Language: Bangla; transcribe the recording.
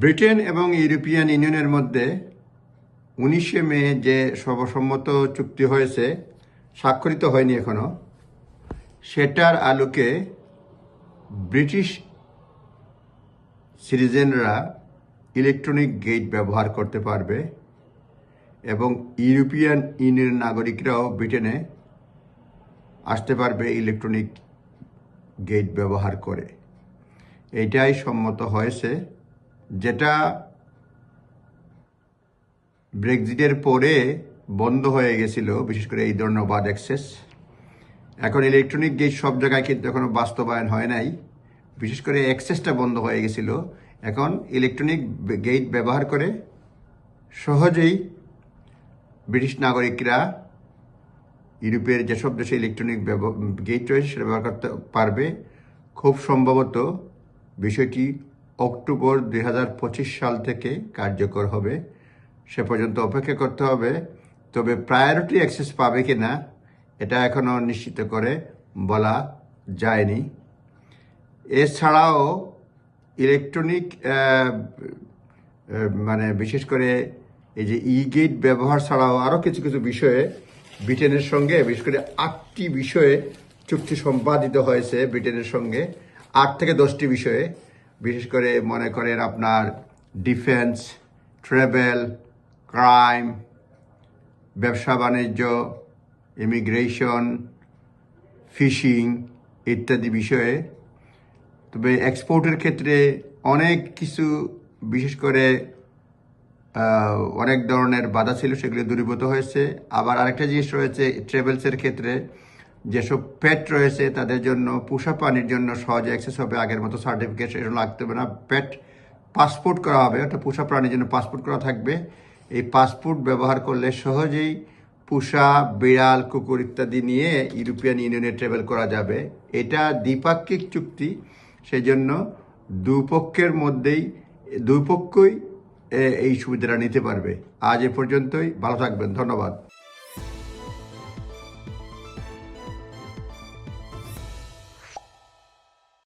ব্রিটেন এবং ইউরোপিয়ান ইউনিয়নের মধ্যে উনিশে মে যে সর্বসম্মত চুক্তি হয়েছে, স্বাক্ষরিত হয়নি এখনও, সেটার আলোকে ব্রিটিশ সিটিজেনরা ইলেকট্রনিক গেট ব্যবহার করতে পারবে এবং ইউরোপিয়ান ইউনিয়ন নাগরিকরাও ব্রিটেনে আসতে পারবে ইলেকট্রনিক গেট ব্যবহার করে। এটাই সম্মত হয়েছে। যেটা ব্রেক্সিটের পরে বন্ধ হয়ে গেছিল, বিশেষ করে এই ধরনের বাদ অ্যাক্সেস এখন ইলেকট্রনিক গেট সব জায়গায় কিন্তু এখনও বাস্তবায়ন হয় নাই। বিশেষ করে অ্যাক্সেসটা বন্ধ হয়ে গেছিল। এখন ইলেকট্রনিক গেট ব্যবহার করে সহজেই ব্রিটিশ নাগরিকরা ইউরোপের যেসব দেশে ইলেকট্রনিক গেট রয়েছে সেটা ব্যবহার করতে পারবে। খুব সম্ভবত বিষয়টি অক্টোবর দুই হাজার পঁচিশ সাল থেকে কার্যকর হবে। সে পর্যন্ত অপেক্ষা করতে হবে, তবে প্রায়োরিটি অ্যাক্সেস পাবে কি না, এটা এখনও নিশ্চিত করে বলা যায়নি। এছাড়াও ইলেকট্রনিক মানে বিশেষ করে এই যে ই গেট ব্যবহার ছাড়াও আরও কিছু কিছু বিষয়ে ব্রিটেনের সঙ্গে, বিশেষ করে আটটি বিষয়ে চুক্তি সম্পাদিত হয়েছে ব্রিটেনের সঙ্গে, আট থেকে দশটি বিষয়ে। বিশেষ করে মনে করেন আপনার ডিফেন্স, ট্রাভেল, ক্রাইম, ব্যবসা, বাণিজ্য, ইমিগ্রেশন, ফিশিং ইত্যাদি বিষয়ে। তবে এক্সপোর্টের ক্ষেত্রে অনেক কিছু বিশেষ করে অনেক ধরনের বাধা ছিল, সেগুলি দূরীভূত হয়েছে। আবার আরেকটা জিনিস রয়েছে ট্রেভেলসের ক্ষেত্রে যেসব পেট রয়েছে, তাদের জন্য পোষা পানির জন্য সহজে অ্যাক্সেস হবে, আগের মতো সার্টিফিকেট সেগুলো লাগতে হবে না। পেট পাসপোর্ট করা হবে, অর্থাৎ পোষা প্রাণীর জন্য পাসপোর্ট করা থাকবে। এই পাসপোর্ট ব্যবহার করলে সহজেই পুষা, বিড়াল, কুকুর ইত্যাদি নিয়ে ইউরোপিয়ান ইউনিয়নে ট্রাভেল করা যাবে। এটা দ্বিপাক্ষিক চুক্তি সেই জন্য দুপক্ষের মধ্যেই, দুপক্ষই এই সুবিধাটা নিতে পারবে। আজ এ পর্যন্তই, ভালো থাকবেন, ধন্যবাদ।